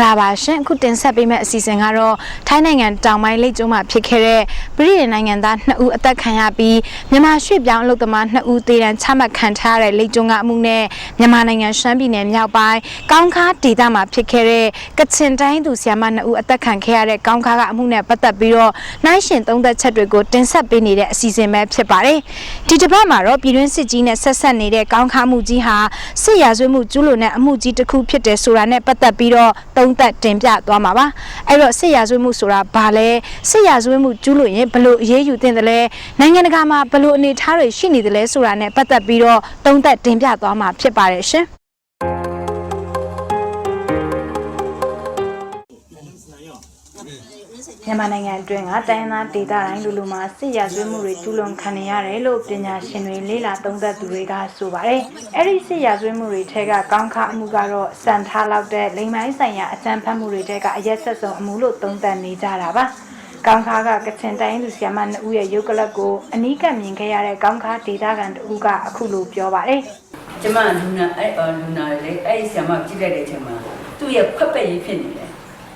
္ဂလာပါရှင်အခုတင်ဆက်ပေးမယ့်အစီအစဉ်ကတော့ထိုင်းနိုင်ငံတောင်ပိုင်းလိပ်ကျွန်းမှာဖြစ်ခဲ့တဲ့ပြည်ရင်းနိုင်ငံသား2ဦးအသက်ခံရပြီးမြန်မာရွှေ့ပြောင်းအလုပ်သမား2ဦးသေဒဏ်ချမှတ်ခံထားရတဲ့လိပ်ကျွန်းကအမှုနဲ့မြန်မာနိုင်ငံရှမ်းပြည်နယ်မြောက်ပိုင်းကောင်းခါဒေသမှာဖြစ်ခဲ့တဲ့ကချင်တိုင်းသူဆီယမ2ဦးအသက်ခံခဲ့ရတဲ့ကောင်းခါကအမှုနဲ့ပတ်သက်ပြီးတော့နိုင်ရှင်သုံးသက်ချက်တွေကိုတင်ဆက်ပေးနေတဲ့အစီအစဉ်ပဲဖြစ်ပါတယ်ဒီတစ်ပတ်မှာတော့ပြည်တွင်းစစ်ကြီးနဲ့ဆက်ဆက်နေတဲ့ကောင်းခါမှုကြီးဟာစစ်ရာဇဝတ်မှုကျူးလွန်တဲ့အမှုကြီးတစ်ခုဖြစ်တယ်ဆိုတာနဲ့ပတ်သက်ပြီးတော့သုံးသက်တင်ပြသွားမှာပါအဲ့တော့စစ်ရာဇဝတ်မှုဆိုတာဘာလဲစစ်ရာဇဝတ်မှုကျူးလွန်ရင်ဘယ်လိုအရေးယူသင့်တယ်လဲနိုင်ငံတကာမှာဘယ်လိုအနေအထားတွေရှိနေတယ်လဲဆိုတာနဲ့ပတ်သက်ပြီးတော့သုံးသက်တင်ပြသွားမှာဖြစ်ပါတယ်ရှင် မြန်မာနိုင်ငံအတွင်းကတိုင်းရင်းသားဒေသတိုင်းလူလူမှာစစ်ရာဇဝတ်မှုတွေကျူးလွန်ခံနေရတယ်လို့ပညာရှင်တွေလေ့လာသုံးသပ်သူတွေကဆိုပါတယ်။အဲ့ဒီစစ်ရာဇဝတ်မှုတွေထဲကကောင်းခါအမှုကတော့စံထားလောက်တဲ့လိမ်မိုင်းဆိုင်ရာအကြမ်းဖက်မှုတွေထဲကအရက်ဆက်ဆုံးအမှုလို့သုံးသပ်နေကြတာပါ။ကောင်းခါကကချင်တိုင်းလူဆီယမနှစ်ဦးရဲ့ရုပ်ကလပ်ကိုအနီးကပ်မြင်ခဲ့ရတဲ့ကောင်းခါဒေသခံတဦးကအခုလိုပြောပါတယ်။ကျမလူနာအဲ့အော်လူနာလေအဲ့ဒီဆရာမကြည့်လိုက်တဲ့အချိန်မှာသူ့ရဲ့ခွက်ပက်ရေးဖြစ်နေတယ်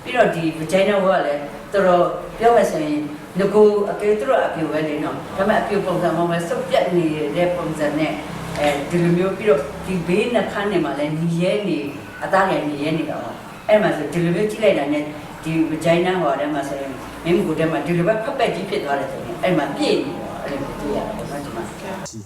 ပြီးတော့ဒီ vagina wall ကလည်း တော်တော်ပြောမှဆိုရင်ငကိုအကေသူတို့အပြိုပဲလေနော်ဒါပေမဲ့အပြိုပုံစံမှမဆုပ်ပြတ်နေတဲ့ပုံစံနဲ့အဲဒီလိုမျိုးပြီးတော့ဒီဘေးနှခမ်းနေမှာလည်းညီရဲနေအသားငယ်ညီရဲနေတာပေါ့အဲ့မှာဆိုဒီလိုမျိုးကြည့်လိုက်တာနဲ့ဒီ vagina ဟောတယ်မှာဆိုရင်မင်းကိုယ်ထဲမှာဒီလိုပဲဖက်ပက်ကြီးဖြစ်သွားတယ်ဆိုရင်အဲ့မှာပြည့်နေတော့အဲ့လိုတွေ့ရတယ်ပေါ့ကျွန်မ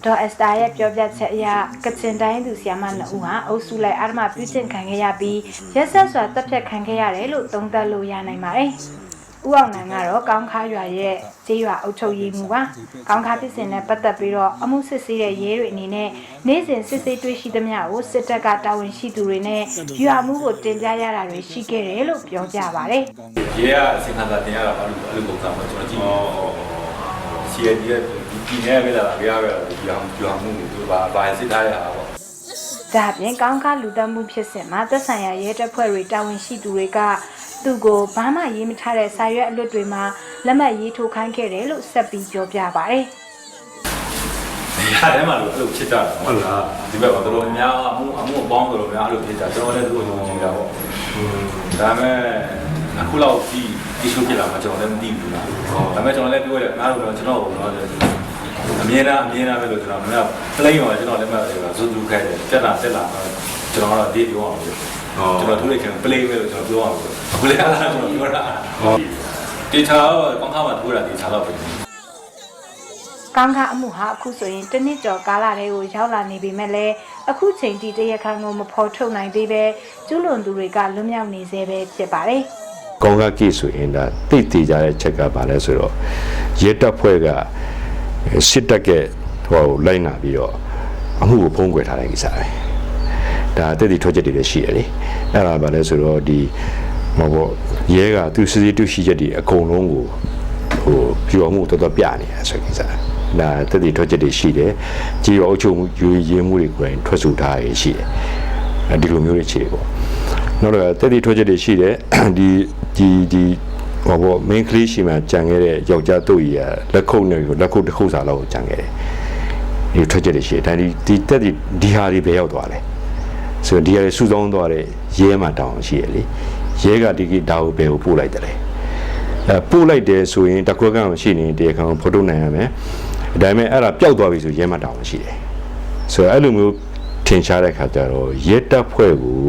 ဒေါ်အက်စတာရဲ့ပြောပြချက်အရကချင်တိုင်းသူဆီယမနှစ်ဦးဟာအုပ်စုလိုက်အာဓမပြုကျင့်ခံခဲ့ရပြီးရက်ဆက်စွာတပ်ဖြတ်ခံခဲ့ရတယ်လို့သုံးသပ်လို့ရနိုင်ပါတယ်။ ဦးအောင်နန်ကတော့ကောင်းခါရွာရဲ့ကျေးရွာအုပ်ချုပ်ရေးမှူးပါ။ကောင်းခါပြည်စင်နဲ့ပတ်သက်ပြီးတော့အမှုစစ်ဆေးတဲ့ရဲတွေအနေနဲ့နေ့စဉ်စစ်ဆေးတွေ့ရှိသမျှကိုစစ်တပ်ကတာဝန်ရှိသူတွေနဲ့ရွာမှုကိုတင်ပြရတာတွေရှိခဲ့တယ်လို့ပြောကြပါတယ်။ရေကအစင်ခံစာတင်ရတာအဲ့လိုအဲ့လိုပုံစံပေါ့ကျွန်တော်ကြည့်စီရဒီကဒီနေရလာကြရတာဒီအောင်ဒီအောင်မှုသူပါဘာစစ်ထားရတာပေါ့ဒါအပြင်ကောင်းကားလူတက်မှုဖြစ်စဉ်မှာသက်ဆိုင်ရာရဲတပ်ဖွဲ့တွေတာဝန်ရှိသူတွေက သူ့ကိုဘာမှရေးမထားတဲ့စာရွက်အလွတ်တွေမှာလက်မှတ်ရေးထိုးခိုင်းခဲ့တယ်လို့ဆက်ပြီးပြောပြပါတယ်အဲ့ဒါမှလို့အဲ့လိုဖြစ်တာဟုတ်လားဒီဘက်ကတော့တော်တော်များအမှုအမှုအပေါင်းတော်တော်များအဲ့လိုဖြစ်တာကျွန်တော်လည်းသူ့ကိုယုံကြည်တာပေါ့ဒါပေမဲ့အခုလောက်ဒီ issue ဖြစ်လာမှကျွန်တော်လည်းမသိဘူးလားဒါပေမဲ့ကျွန်တော်လည်းပြောရတယ်အားလုံးတော့ကျွန်တော်ကတော့အမြဲတမ်းအမြဲတမ်းပဲလို့ကျွန်တော်မင်းက play မှာကျွန်တော်လည်းမဇူဇူခိုင်းတယ်တက်လာတက်လာကျွန်တော်ကတော့ date ပြောအောင်လို့ ကျွန်တော်သူ့ရဲ့ play ပဲလို့ကျွန်တော်ပြောအောင်လို့အခုလည်းအဲ့ဒါကျွန်တော်ပြောတာတေချာတော့ကောင်းခါမှထိုးတာတေချာတော့ပဲ။ကောင်းကားအမှုဟာအခုဆိုရင်တစ်နှစ်ကျော်ကာလတည်းကိုရောက်လာနေပြီမဲ့လည်းအခုချိန်ထိတရခန်းကိုမဖော်ထုတ်နိုင်သေးပဲကျူးလွန်သူတွေကလွတ်မြောက်နေသေးပဲဖြစ်ပါတယ်။ကောင်းကကိဆိုရင်ဒါတိတ်တည်ကြတဲ့ချက်ကဘာလဲဆိုတော့ရဲတပ်ဖွဲ့ကစစ်တပ်ကဟိုလိုက်နာပြီးတော့အမှုကိုဖုံးကွယ်ထားတဲ့ကိစ္စပဲ ဒါတိတ်တည်ထွက်ချက်တွေလည်းရှိရလေအဲ့ဒါဘာလဲဆိုတော့ဒီဟိုဘောရဲကသူစစ်စစ်တူရှိချက်တွေအကုန်လုံးကိုဟိုပြောမှုတော်တော်ပြနေရဆိုကိစ္စဒါတိတ်တည်ထွက်ချက်တွေရှိတယ်ကြေရောအုပ်ချုပ်မှုယူရေးမှုတွေကိုယ်တိုင်ထွက်ဆိုထားရရှိတယ်အဲဒီလိုမျိုးတွေခြေပေါ့နောက်တော့တက်တီထွက်ချက်တွေရှိတယ်ဒီဒီဒီဟောဘော main ကလေးရှိမှကြံခဲ့တဲ့ယောက်ျားတို့ကြီးကလက်ခုပ်နဲ့လက်ခုပ်တစ်ခုစာလောက်ကိုကြံခဲ့တယ်ဒီထွက်ချက်တွေရှိတယ်ဒါဒီဒီတက်တီဒီဟာတွေဘယ်ရောက်သွားလဲ ဆိုတော့ဒီဟာတွေစုဆောင်းသွားတဲ့ရဲမှာတောင်းရှိရလေရဲကဒီကိဒါကိုဘယ်ကိုပို့လိုက်တယ်လဲအဲပို့လိုက်တယ်ဆိုရင်တကွက်ကန့်ရှိနေတရားခံကိုဖော်ထုတ်နိုင်ရမယ်ဒါပေမဲ့အဲ့ဒါပျောက်သွားပြီဆိုရဲမှာတောင်းရှိတယ်ဆိုတော့အဲ့လိုမျိုးထင်ရှားတဲ့ခါကျတော့ရဲတပ်ဖွဲ့ကို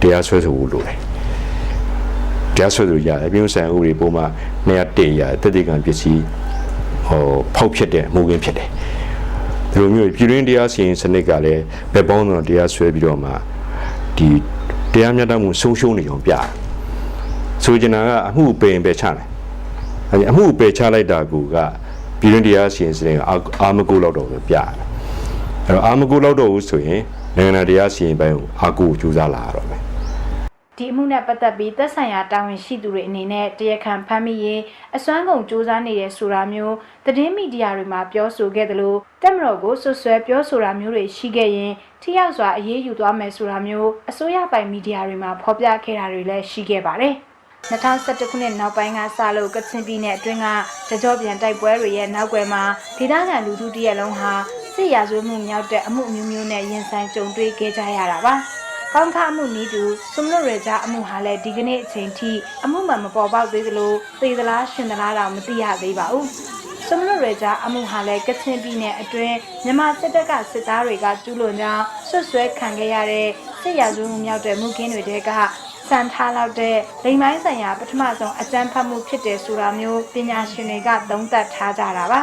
တရားစွဲဆိုဖို့လိုတယ်တရားစွဲဆိုရတယ်ပြည်ဥဆိုင်ဥပဒေပုံမှန်201ရတတိကံပစ္စည်းဟိုဖောက်ဖြစ်တဲ့အမှုခင်းဖြစ်တယ် ဒီလိုမျိုးပြည်တွင်းတရားစီရင်စနစ်ကလည်းဘယ်ပေါင်းတော့တရားစွဲပြီးတော့မှဒီတရားမျှတမှုဆုံးရှုံးနေအောင်ပြတယ်ဆိုချင်တာကအမှုပင်ပဲချတယ်အဲဒီအမှုပယ်ချလိုက်တာကူကပြည်တွင်းတရားစီရင်စနစ်ကအာအာမကုလောက်တော့ပဲပြတယ်အဲ့တော့အာမကူလောက်တော့ဘူးဆိုရင်နိုင်ငံတရားစီရင်ပိုင်းကိုအာကူကြိုးစားလာရတော့မယ် ဒီအမှုနဲ့ပတ်သက်ပြီးသက်ဆိုင်ရာတာဝန်ရှိသူတွေအနေနဲ့တရားခံဖမ်းမိရေးအစွမ်းကုန်စူးစမ်းနေတဲ့ဆိုတာမျိုးသတင်းမီဒီယာတွေမှာပြောဆိုခဲ့သလိုတက်မတော်ကိုဆွဆွဲပြောဆိုတာမျိုးတွေရှိခဲ့ရင်ထိရောက်စွာအရေးယူသွားမယ်ဆိုတာမျိုးအစိုးရပိုင်မီဒီယာတွေမှာဖော်ပြခဲ့တာတွေလည်းရှိခဲ့ပါတယ်2011ခုနှစ်နောက်ပိုင်းကစလို့ကချင်ပြည်နယ်အတွင်းကတကြောပြန်တိုက်ပွဲတွေရဲ့နောက်ွယ်မှာဒေသခံလူထုတရက်လုံးဟာစစ်ရာဇဝတ်မှုမြောက်တဲ့အမှုအမျိုးမျိုးနဲ့ရင်ဆိုင်ကြုံတွေ့ခဲ့ကြရတာပါ ကောင်းခါအမှုနီးတူစုံလွတ်ရကြအမှုဟာလည်းဒီကနေ့အချိန်ထိအမှုမှန်မပေါ်ပေါက်သေးသလိုသေသလားရှင်သလားတော့မသိရသေးပါဘူးစုံလွတ်ရကြအမှုဟာလည်းကချင်ပြည်နယ်အတွင်းမြန်မာစစ်တပ်ကစစ်သားတွေကကျူးလွန်ကြောင်းဆွတ်ဆွဲခံခဲ့ရတဲ့စစ်ရာဇဝတ်မှုမြောက်တဲ့မှုကင်းတွေတဲကစံထားလောက်တဲ့လိမ်မိုင်းဆိုင်ရာပထမဆုံးအကြမ်းဖက်မှုဖြစ်တယ်ဆိုတာမျိုးပညာရှင်တွေကသုံးသပ်ထားကြတာပါ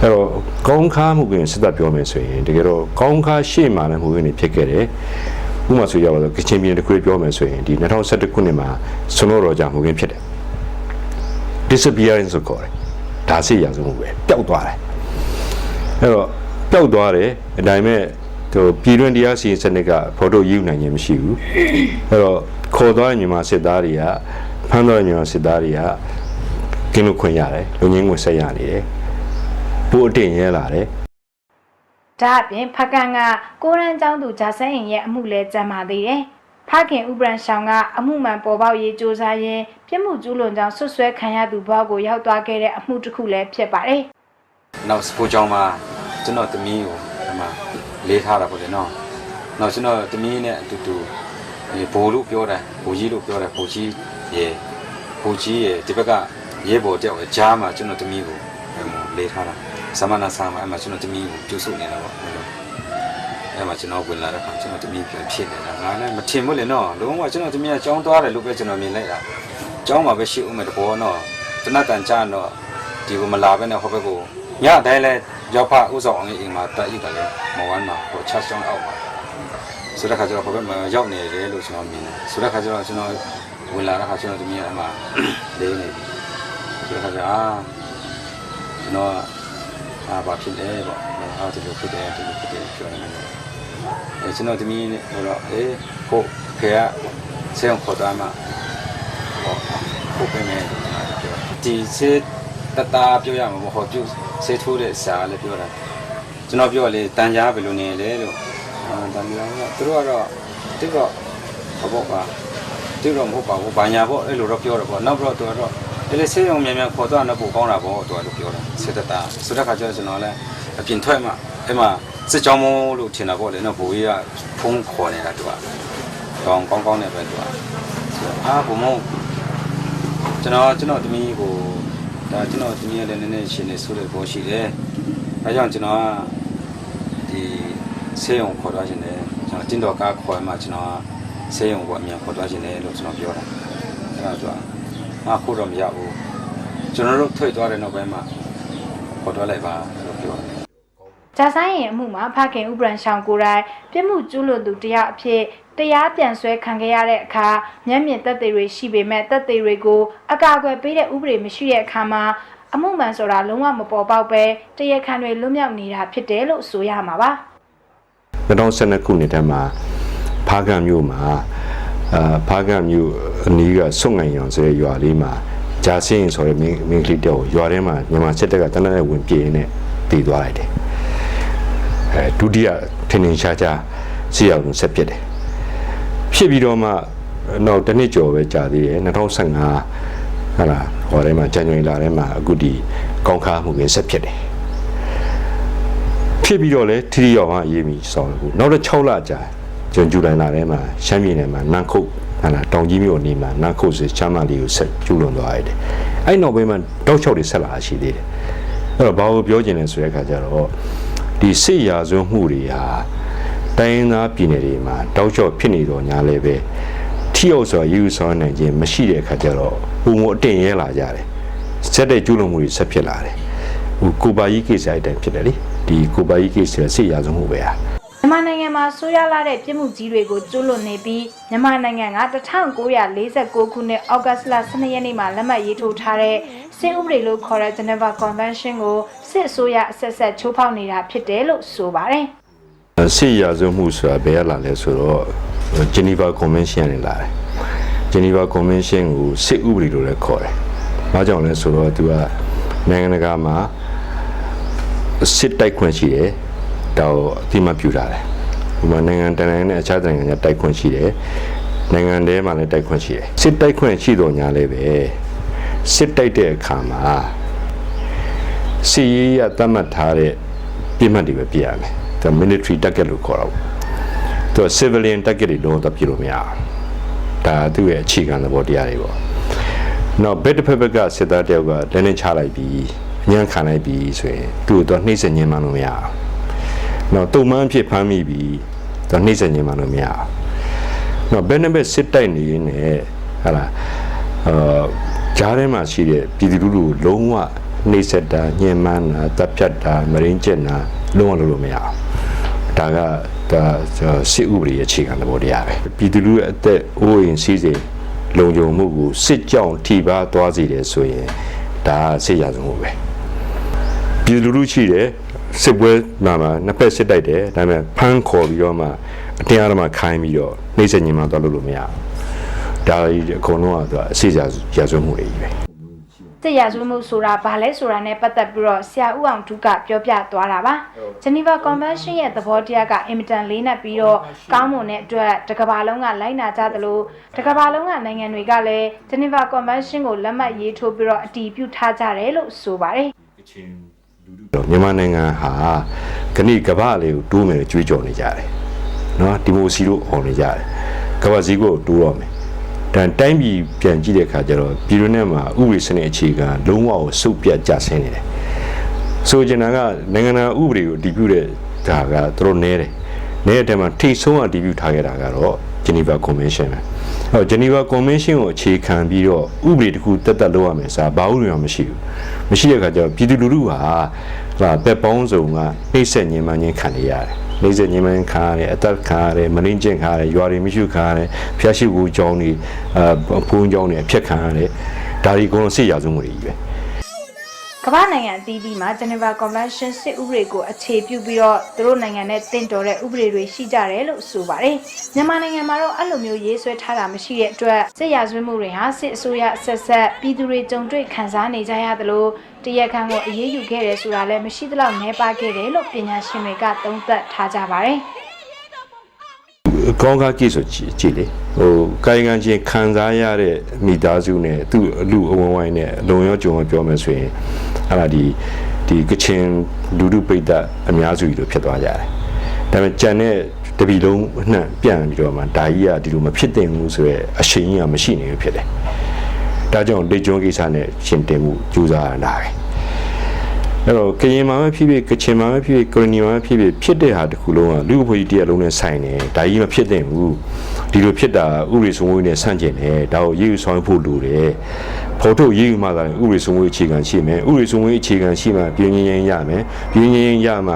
အဲ့တော့ကောင်းခါမှုကင်စစ်တပ်ပြောမယ်ဆိုရင်တကယ်တော့ကောင်းခါရှေ့မှာလည်းမှုကင်တွေဖြစ်ခဲ့တယ် ဥပမာဆိုရပါတော့ကချင်ပြည်နယ်တစ်ခုပြောမယ်ဆိုရင်ဒီ2011ခုနှစ်မှာဆွန်တော်တော်ကြမှုကင်ဖြစ်တယ် disappearance ဆိုခေါ်တယ်ဒါစိရဆုံးမှုပဲပျောက်သွားတယ်အဲ့တော့ပျောက်သွားတယ်အတိုင်းမဲ့ဟိုပြည်တွင်းတရားစီရင်စနစ်ကဖော်ထုတ်ယူနိုင်ခြင်းမရှိဘူးအဲ့တော့ခေါ်သွားတဲ့မြန်မာစစ်သားတွေကဖမ်းသွားတဲ့မြန်မာစစ်သားတွေကကင်းလို့ခွင့်ရတယ်လူငင်းကိုဆက်ရနေတယ်ပို့အတင်ရဲလာတယ် ဒါအပြင်ဖကန်ကကိုရန်ကျောင်းသူဂျာဆန်းရင်ရဲ့အမှုလဲကြံပါသေးတယ်။ဖခင်ဥပရန်ဆောင်ကအမှုမှန်ပေါ်ပေါက်ရေးစ조사ရင်းပြစ်မှုကျူးလွန်ကြောင်းဆွဆွဲခံရသူဘဝကိုရောက်သွားခဲ့တဲ့အမှုတစ်ခုလည်းဖြစ်ပါတယ်နောက်စပိုကြောင်မှာကျွန်တော်တမီးကိုဒီမှာလေးထားတာပေါ့လေနော်နောက်ကျွန်တော်တမီးနဲ့အတူတူဒီဘိုလ်လို့ပြောတယ်ဘိုလ်ကြီးလို့ပြောတယ်ဘိုလ်ကြီးရေဘိုလ်ကြီးရေဒီဘက်ကရဲဘော်တယောက်အကြားမှာကျွန်တော်တမီးကိုအဲ့မှာလေးထားတာ သမဏဆာမှာအဲ့မှာကျွန်တော်တမီးကိုပြုစုနေတာပေါ့အဲ့လိုအဲ့မှာကျွန်တော်ဝင်လာတဲ့ခါကျွန်တော်တမီးပြန်ဖြစ်နေတာငါလည်းမထင်ဘူးလေနော်လုံးဝကျွန်တော်တမီးကကြောင်းသွားတယ်လို့ပဲကျွန်တော်မြင်လိုက်တာကြောင်းမှာပဲရှိဦးမယ်တဘောနော်တနတ်တန်ကြတော့ဒီကိုမလာဘဲနဲ့ဟိုဘက်ကိုညတိုင်းလဲရောက်ဖဥဆောင်အောင်အိမ်မှာတက်ရတယ်လေမဝမ်းမှာဟိုချက်ချောင်းအောက်မှာဆိုတဲ့ခါကျတော့ဟိုဘက်မှာရောက်နေတယ်လို့ကျွန်တော်မြင်တယ်ဆိုတဲ့ခါကျတော့ကျွန်တော်ဝင်လာတဲ့ခါကျွန်တော်ဒီမြင်အမှလေးနေပြီဆိုတဲ့ခါကျအာကျွန်တော် အာဘာဖြစ်လဲပေါ့အာဒီလိုဖြစ်တယ်ဒီလိုဖြစ်တယ်ပြောနေတယ်အဲကျွန်တော်ဒီမြင်နေဟိုတော့အေးဟုတ်ခေကဆေးအောင်ခေါ်သွားမှာဟောဟုတ်ပဲမယ်ဒီစေးတတပြောရမှာမဟုတ်ပြုဆေးထိုးတဲ့စာလည်းပြောတာကျွန်တော်ပြောလေတန်ကြားဘယ်လိုနေလဲလို့အာတန်ကြားကသူတို့ကတော့တိတော့ဘောပါတိတော့မဟုတ်ပါဘူးဘာညာပေါ့အဲ့လိုတော့ပြောတယ်ပေါ့နောက်တော့သူကတော့ အဲ့လေဆေးရုံမြန်မြန်ခေါ်တော့တော့ပိုကောင်းတာပေါ့သူကလို့ပြောတယ်ဆေးတတဆိုတဲ့ခါကျတော့ကျွန်တော်လည်းအပြင်ထွက်မှအဲ့မှာစစ်ကြောင်းမိုးလို့ထင်တာပေါ့လေနော်ဘိုးကြီးကဖုန်းခေါ်နေတာသူကကောင်းကောင်းကောင်းနေပဲသူကအာဘုံမကျွန်တော်ကျွန်တော်တမီးကိုဒါကျွန်တော်ဒီနေ့လည်းနည်းနည်းရှင်နေဆိုတဲ့ဘောရှိတယ်။အဲကြောင့်ကျွန်တော်ကဒီဆေးရုံခေါ်သွားခြင်းတယ်ကျွန်တော်တင်းတော်ကားခေါ်မှကျွန်တော်ကဆေးရုံကိုအမြန်ခေါ်သွားခြင်းတယ်လို့ကျွန်တော်ပြောတာ။အဲဒါဆိုတော့ အခုတော့မရဘူး။ကျွန်တော်တို့ထွက်သွားတဲ့နောက်ပိုင်းမှာခေါ်သွားလိုက်ပါလို့ပြောတယ်။ဂျာဆန်းရင်အမှုမှာဖခင်ဥပရန်ဆောင်ကိုယ်တိုင်ပြစ်မှုကျူးလွန်သူတရားအဖြစ်တရားပြန်ဆွဲခံခဲ့ရတဲ့အခါမျက်မြင်သက်သေတွေရှိပေမဲ့သက်သေတွေကိုအကာအကွယ်ပေးတဲ့ဥပဒေမရှိတဲ့အခါမှာအမှုမှန်ဆိုတာလုံးဝမပေါ်ပေါက်ပဲတရားခံတွေလွတ်မြောက်နေတာဖြစ်တယ်လို့ဆိုရမှာပါ။2012ခုနှစ်တည်းမှာဖားကံမြို့မှာ အာဖားကံမြို့အနီးကဆွတ်ငိုင်ရောင်ဆိုတဲ့ရွာလေးမှာဂျာစင်းဆိုတဲ့မင်းမင်းကလေးတယောက်ကိုရွာထဲမှာမြန်မာစစ်တပ်ကတနက်နဲ့ဝင်ပြေးနေတည်သွားလိုက်တယ်အဲဒုတိယထင်ထင်ရှားရှားစီရောက်လို့ဆက်ဖြစ်တယ်ဖြစ်ပြီးတော့မှနောက်တစ်နှစ်ကျော်ပဲကြာသေးတယ်2015ဟာလားဟောထဲမှာဇန်နဝါရီလထဲမှာအခုဒီကောင်းခါမှုပဲဆက်ဖြစ်တယ်ဖြစ်ပြီးတော့လဲထီထီရောက်မှရေးပြီးဆောင်းလို့နောက်တော့6လကြာ ကျွန်ကျူလိုင်လာထဲမှာရှမ်းပြည်နယ်မှာနန်းခုတ်ဟာလားတောင်ကြီးမြို့နေမှာနန်းခုတ်ဆိုချမ်းမလေးကိုဆက်ကျူလွန်သွားရတယ်အဲ့နောက်ပိုင်းမှာတောက်ချောက်တွေဆက်လာရှိသေးတယ်အဲ့တော့ဘာလို့ပြောချင်လဲဆိုတဲ့အခါကျတော့ဒီစစ်ရာဇဝတ်မှုတွေဟာတိုင်းရင်းသားပြည်နယ်တွေမှာတောက်ချောက်ဖြစ်နေတော့ညာလည်းပဲထီရောက်ဆိုတာယူဆောင်နိုင်ခြင်းမရှိတဲ့အခါကျတော့ပုံမအတင်ရဲလာကြတယ်စက်တဲ့ကျူလွန်မှုတွေဆက်ဖြစ်လာတယ်ဟိုကိုပါကြီးကိစ္စအတိုင်းဖြစ်တယ်လေဒီကိုပါကြီးကိစ္စဆိတ်ရဆုံးမှုပဲဟာ မြန်မာနိုင်ငံမှာဆိုးရွားလာတဲ့ပြည်မှုကြီးတွေကိုကျူးလွန်နေပြီးမြန်မာနိုင်ငံက1949ခုနှစ်ဩဂတ်စ်လ12ရက်နေ့မှာလက်မှတ်ရေးထိုးထားတဲ့စစ်ဥပဒေလို့ခေါ်တဲ့ Geneva Convention ကိုစစ်အစိုးရအဆက်ဆက်ချိုးဖောက်နေတာဖြစ်တယ်လို့ဆိုပါတယ်ဆိတ်ရဆုံးမှုဆိုတာဘယ်ကလာလဲဆိုတော့ Geneva Convention နဲ့လာတယ် Geneva Convention ကိုစစ်ဥပဒေလို့လည်းခေါ်တယ်။ဘာကြောင့်လဲဆိုတော့သူကနိုင်ငံတကာမှာစစ်တိုက်ခွင့်ရှိတယ်။ ဒါကိုအတိမတ်ပြုထားတယ်။ဒီမှာနိုင်ငံတနိုင်ငံနဲ့အခြားနိုင်ငံတွေတိုက်ခွင့်ရှိတယ်။နိုင်ငံထဲမှာလည်းတိုက်ခွင့်ရှိတယ်။စစ်တိုက်ခွင့်ရှိတော့ညာလည်းပဲစစ်တိုက်တဲ့အခါမှာစီရေးရသတ်မှတ်ထားတဲ့ပြစ်မှတ်တွေပဲပြရမယ်။ဒါ military target လို့ခေါ်တာပေါ့။သူက civilian target တွေလုံးဝတော့ပြလို့မရဘူးဒါသူ့ရဲ့အခြေခံသဘောတရားတွေပေါ့နောက်ဘက်တစ်ဖက်ဘက်ကစစ်သားတယောက်ကလက်နဲ့ချလိုက်ပြီးအញ្ញံခံလိုက်ပြီးဆိုရင်သူ့ကိုတော့နှိမ့်စညင်မှလို့မရဘူး နောက်တုံမှန်းဖြစ်ဖမ်းမိပြီးတော့နှိမ့်စညင်မှလို့မရဘူးနောက်ဘယ်နှစ်ဘက်စစ်တိုက်နေနေဟာလားအာဂျားထဲမှာရှိတဲ့ပြည်သူလူထုကိုလုံးဝနှိမ့်ဆက်တာညှဉ်းပန်းတာတပ်ဖြတ်တာမရင်းကျက်တာလုံးဝလုပ်လို့မရဘူးဒါကဒါစစ်ဥပဒေရဲ့အခြေခံသဘောတရားပဲပြည်သူလူရဲ့အသက်အိုးအိမ်စီးစိမ်လုံခြုံမှုကိုစစ်ကြောင်းထိပါသွားစေတယ်ဆိုရင်ဒါကစစ်ရာဇဝမှုပဲပြည်သူလူထုရှိတယ် စစ်ပွဲမှာမှာနှစ်ဖက်စစ်တိုက်တယ်ဒါပေမဲ့ဖမ်းခေါ်ပြီးတော့မှအတင်းအဓမ္မခိုင်းပြီးတော့နှိမ့်ဆက်ညင်မှသွားလို့လို့မရဘူးဒါကြီးအကုန်လုံးကသူအစစ်ရာရာဇဝမှုတွေကြီးပဲစစ်ရာဇဝတ်မှုဆိုတာဘာလဲဆိုတာနဲ့ပတ်သက်ပြီးတော့ဆရာဦးအောင်ဒုကပြောပြသွားတာပါ။ Geneva Convention ရဲ့သဘောတရားကအင်မတန်လေးနက်ပြီးတော့ကောင်းမွန်တဲ့အတွက်တစ်ကမ္ဘာလုံးကလိုက်နာကြသလိုတစ်ကမ္ဘာလုံးကနိုင်ငံတွေကလည်း Geneva Convention ကိုလက်မှတ်ရေးထိုးပြီးတော့အတည်ပြုထားကြတယ်လို့ဆိုပါတယ်။တော့ မြန်မာနိုင်ငံဟာခဏိကမ္ဘာလေးကိုတိုးမယ်လို့ကြွေးကြော်နေကြတယ်နော်ဒီမိုစီတို့អော်နေကြတယ်ကမ္ဘာစည်းကိုတိုးတော့မယ်တန်တိုင်းပြည်ပြန်ကြည့်တဲ့အခါကျတော့ပြည်တွင်းထဲမှာဥပဒေစနစ်အခြေခံလုံးဝကိုစုပ်ပြတ်ကျဆင်းနေတယ်ဆိုချင်တာကနိုင်ငံတော်ဥပဒေကိုအတည်ပြုတဲ့ဒါကသူတို့နဲတယ်နဲတဲ့မှာထိတ်ဆုံးအတည်ပြုထားခဲ့တာကတော့ Geneva Convention ပဲ အဲတော့ Geneva Convention ကိုအခြေခံပြီးတော့ဥပဒေတစ်ခုတက်တက်လုပ်ရမယ်ဆိုတာဘာဥပဒေမှမရှိဘူးမရှိတဲ့အခါကျတော့ပြည်သူလူထုဟာဟာပက်ပေါင်းစုံကနှိမ့်ဆက်ညှဉ်းပန်းခြင်းခံနေရတယ်နှိမ့်ဆက်ညှဉ်းပန်းခံရတယ်အသက်ခံရတယ်မရင်းကျင့်ခံရတယ်ရွာတွေမရှိခံရတယ်ဖျားရှိဘူးကြောင်းတွေအဖုံးကြောင်းတွေအဖြတ်ခံရတယ်ဒါဒီအကုန်လုံးစစ်ရာဇဝမှုတွေကြီးပဲ ကမ္ဘာနိုင်ငံအသီးသီးမှာ Geneva Convention စစ်ဥပဒေကိုအခြေပြုပြီးတော့သူတို့နိုင်ငံနဲ့တင့်တော်တဲ့ဥပဒေတွေရှိကြတယ်လို့ဆိုပါတယ်။မြန်မာနိုင်ငံမှာတော့အဲ့လိုမျိုးရေးဆွဲထားတာမရှိတဲ့အတွက်စစ်ရာဇဝတ်မှုတွေဟာစစ်အစိုးရအဆက်ဆက်ပြည်သူတွေကြုံတွေ့ခံစားနေကြရသလိုတရားခံကိုအရေးယူခဲ့တယ်ဆိုတာလည်းမရှိသလောက်နှဲပါခဲ့တယ်လို့ပညာရှင်တွေကသုံးသပ်ထားကြပါတယ်။ ကောင်းကားကြည့်ဆိုကြည့်ကြည့်လေဟိုကာယကံချင်းခံစားရတဲ့မိသားစုနဲ့သူ့အလူအဝန်းဝိုင်းနဲ့လုံရောကြုံရောပြောမယ်ဆိုရင်အဲ့ဒါဒီဒီကချင်လူလူပိတ်သက်အများစုကြီးလို့ဖြစ်သွားကြတယ်ဒါပေမဲ့ကြံတဲ့တပီလုံးအနှံ့ပြန်ပြီးတော့မှဒါကြီးကဒီလိုမဖြစ်သင့်ဘူးဆိုရဲအရှိန်ကြီးကမရှိနေဘူးဖြစ်တယ်ဒါကြောင့်လေကျွန်းကိစ္စနဲ့ရှင်တင်မှုကြိုးစားရတာပဲ အဲ့တော့ကရင်မှာပဲဖြစ်ဖြစ်ကချင်မှာပဲဖြစ်ဖြစ်ကရနီမှာပဲဖြစ်ဖြစ်ဖြစ်တဲ့ဟာတစ်ခုလုံးကလူ့အဖွဲ့ကြီးတရားလုံးနဲ့ဆိုင်တယ်ဒါကြီးမဖြစ်သင့်ဘူးဒီလိုဖြစ်တာဥပဒေစိုးမိုးရေးနဲ့ဆန့်ကျင်တယ်ဒါကိုရေးယူဆောင်ရွက်ဖို့လိုတယ်ဖော်ထုတ်ရေးယူမှသာဥပဒေစိုးမိုးရေးအခြေခံရှိမယ်ဥပဒေစိုးမိုးရေးအခြေခံရှိမှပြည်ငင်းရင်ရမယ်ပြည်ငင်းရင်ရမှ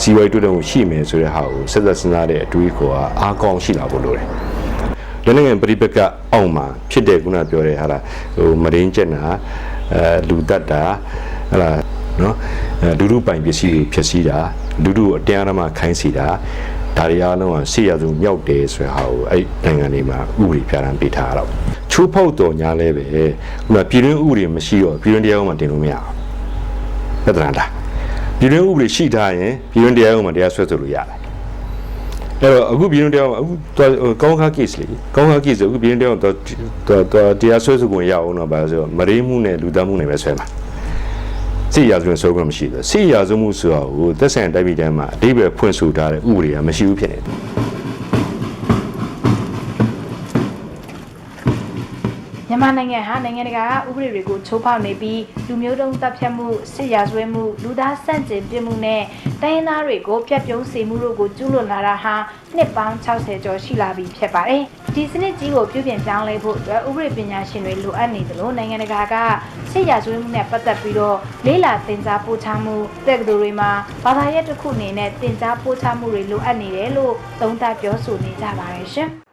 စီဝိုင်းတွေ့တဲ့ကိုရှိမယ်ဆိုတဲ့ဟာကိုဆက်သက်စဉ်းစားတဲ့အတွေးခေါ်ကအားကောင်းရှိလာဖို့လိုတယ်လက်နိုင်ငံပရိပကအောက်မှာဖြစ်တဲ့ခုနပြောတဲ့ဟာလားဟိုမရင်းကျက်နာအဲလူတတ်တာဟာလား နော်အဲလူလူပိုင်ပစ္စည်းကိုဖျက်ဆီးတာလူလူကိုအတင်းအဓမ္မခိုင်းစီတာဒါတွေအားလုံးကဆေးရစုမြောက်တယ်ဆိုတဲ့ဟာကိုအဲ့နိုင်ငံတွေမှာဥပဒေပြဋ္ဌာန်းပေးထားရတော့ချိုးဖောက်တော်ညာလဲပဲခုနပြည်တွင်းဥပဒေမရှိတော့ပြည်တွင်းတရားဥပဒေတင်လို့မရဘူးပြဿနာလားပြည်တွင်းဥပဒေရှိထားရင်ပြည်တွင်းတရားဥပဒေတရားဆွဲဆိုလို့ရတယ်အဲ့တော့အခုပြည်တွင်းတရားမှာအခုတော့ကောင်းခါ case လေကောင်းခါ case အခုပြည်တွင်းတရားတော့တော့တရားဆွဲဆိုခွင့်ရအောင်တော့ဗာဆိုတော့မရင်းမှုနဲ့လူသားမှုနဲ့ပဲဆွဲမှာ စိတ်ရာဇဝင်ဆိုခွင့်မရှိဘူးစိတ်ရာဇမှုဆိုတာကိုသက်ဆိုင်တိုက်ပြည်တန်းမှာအတိပယ်ဖွင့်ဆိုထားတဲ့ဥပဒေကမရှိဘူးဖြစ်နေတယ် မြန်မာနိုင်ငံဟာနိုင်ငံတကာကဥပဒေတွေကိုချိုးဖောက်နေပြီးလူမျိုးတုံးတပ်ဖြတ်မှုစစ်ရာဇဝတ်မှုလူသားဆန့်ကျင်ပြစ်မှုနဲ့တိုင်းရင်းသားတွေကိုပြတ်ပြုံးစေမှုတို့ကိုကျူးလွန်လာတာဟာနှစ်ပေါင်း60ကျော်ရှိလာပြီဖြစ်ပါတယ်။ဒီစနစ်ကြီးကိုပြုပြင်ပြောင်းလဲဖို့အတွက်ဥပဒေပညာရှင်တွေလိုအပ်နေသလိုနိုင်ငံတကာကစစ်ရာဇဝတ်မှုနဲ့ပတ်သက်ပြီးတော့လေးလာတင် जा ပို့ချမှုတက္ကသိုလ်တွေမှာဘာသာရပ်တစ်ခုအနေနဲ့တင် जा ပို့ချမှုတွေလိုအပ်နေတယ်လို့သုံးသပ်ပြောဆိုနေကြပါတယ်ရှင်။